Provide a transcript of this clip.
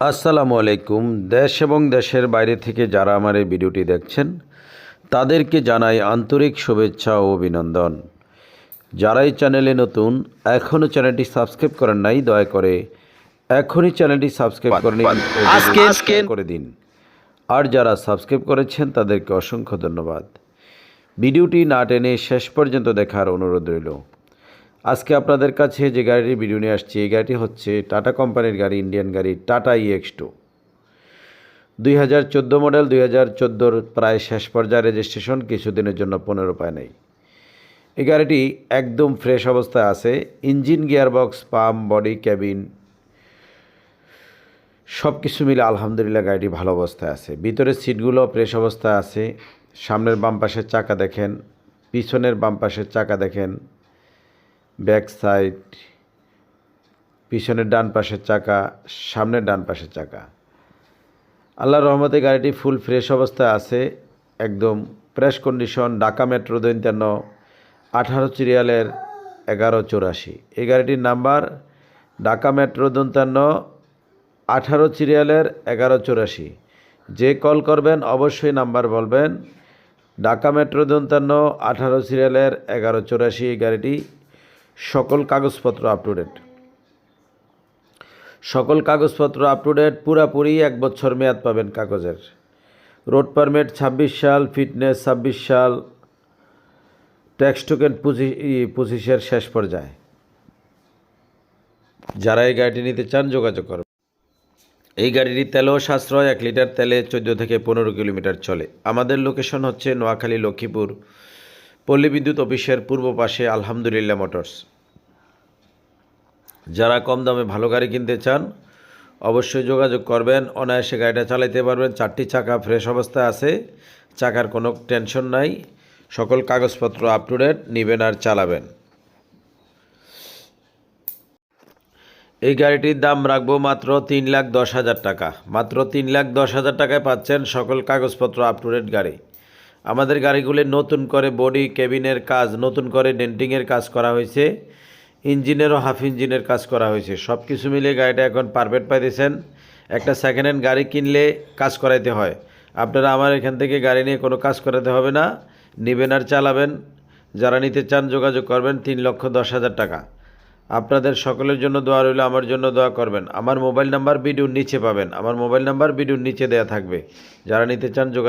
আসসালামু আলাইকুম। দেশ এবং দেশের বাইরে থেকে যারা আমার এই ভিডিওটি দেখছেন তাদেরকে জানাই আন্তরিক শুভেচ্ছা ও অভিনন্দন। যারা এই চ্যানেলে নতুন এখনও চ্যানেলটি সাবস্ক্রাইব করেন নাই দয়া করে এখনই চ্যানেলটি সাবস্ক্রাইব করে নিন আজকে- করে দিন। আর যারা সাবস্ক্রাইব করেছেন তাদেরকে অসংখ্য ধন্যবাদ। ভিডিওটি না টেনে শেষ পর্যন্ত দেখার অনুরোধ রইল। আজকে আপনাদের কাছে যে গাড়িটির ভিডিও নিয়ে আসছি, এই গাড়িটি হচ্ছে টাটা কোম্পানির গাড়ি ইন্ডিয়ান গাড়ি টাটা ইএক্স টু দুই হাজার চোদ্দ মডেল দুই হাজার চোদ্দোর প্রায় শেষ পর্যায়ে রেজিস্ট্রেশন কিছুদিনের জন্য পনেরো পায় নেই। এই গাড়িটি একদম ফ্রেশ অবস্থায় আছে engine gearbox pump body cabin সব কিছু মিলে আলহামদুলিল্লাহ গাড়িটি ভালো অবস্থায় আছে। ভিতরের সিটগুলো ফ্রেশ অবস্থায় আছে, সামনের বাম পাশের চাকা দেখেন, পিছনের বাম পাশের চাকা দেখেন ব্যাক সাইড পিছনের ডান পাশের চাকা, সামনের ডান পাশের চাকা। আল্লাহর রহমতে গাড়িটি ফুল ফ্রেশ অবস্থায় আছে, একদম ফ্রেশ কন্ডিশন ঢাকা মেট্রো দৈন্তান্ন আঠারো সিরিয়ালের এগারো চৌরাশি। এই গাড়িটির নাম্বার ঢাকা মেট্রো দন্তান্ন আঠারো সিরিয়ালের এগারো চৌরাশি। যে কল করবেন অবশ্যই নাম্বার বলবেন। ঢাকা মেট্রো দন্তান্ন আঠারো সিরিয়ালের এগারো চৌরাশি এই গাড়িটি সকল কাগজপত্র আপ টু ডেট সকল কাগজপত্র আপ টু ডেট পুরাপুরি এক বছর মেয়াদ পাবেন কাগজের। রোড পারমিট ছাব্বিশ সাল ফিটনেস ছাব্বিশ সাল ট্যাক্স টোকেন পঁচিশ পঁচিশের শেষ পর্যায়ে। যারা এই গাড়িটি নিতে চান, যোগাযোগ করবেন এই গাড়িটি তেলও সাশ্রয়, এক লিটার তেলে চোদ্দ থেকে পনেরো কিলোমিটার চলে। আমাদের লোকেশন হচ্ছে নোয়াখালী লক্ষ্মীপুর। পল্লী বিদ্যুৎ অফিসের পূর্ব পাশে আলহামদুলিল্লাহ মোটরস। যারা কম দামে ভালো গাড়ি কিনতে চান, অবশ্যই যোগাযোগ করবেন, অনায়াসে গাড়িটা চালাইতে পারবেন। চারটি চাকা ফ্রেশ অবস্থায় আছে, চাকার কোনো টেনশন নাই। সকল কাগজপত্র আপ টু ডেট নেবেন আর চালাবেন। এই গাড়িটির দাম রাখব মাত্র তিন লাখ দশ হাজার টাকা। মাত্র তিন লাখ দশ হাজার টাকায় পাচ্ছেন সকল কাগজপত্র আপ টু ডেট গাড়ি। আমাদের গাড়িগুলি নতুন করে বডি কেবিনের কাজ, নতুন করে ডেন্টিংয়ের কাজ করা হয়েছে, ইঞ্জিনেরও হাফ ইঞ্জিনের কাজ করা হয়েছে। সব কিছু মিলিয়ে গাড়িটা এখন পারফেক্ট পাইতেছেন। একটা সেকেন্ড হ্যান্ড গাড়ি কিনলে কাজ করাইতে হয়। আপনারা আমার এখান থেকে গাড়ি নিয়ে কোনো কাজ করাতে হবে না। নেবেন আর চালাবেন। যারা নিতে চান যোগাযোগ করবেন তিন লক্ষ দশ হাজার টাকা। আপনাদের সকলের জন্য দোয়া রইল, আমার জন্য দোয়া করবেন। আমার মোবাইল নাম্বার ভিডিওর নিচে পাবেন। আমার মোবাইল নাম্বার ভিডিওর নিচে দেয়া থাকবে। যারা নিতে চান যোগাযোগ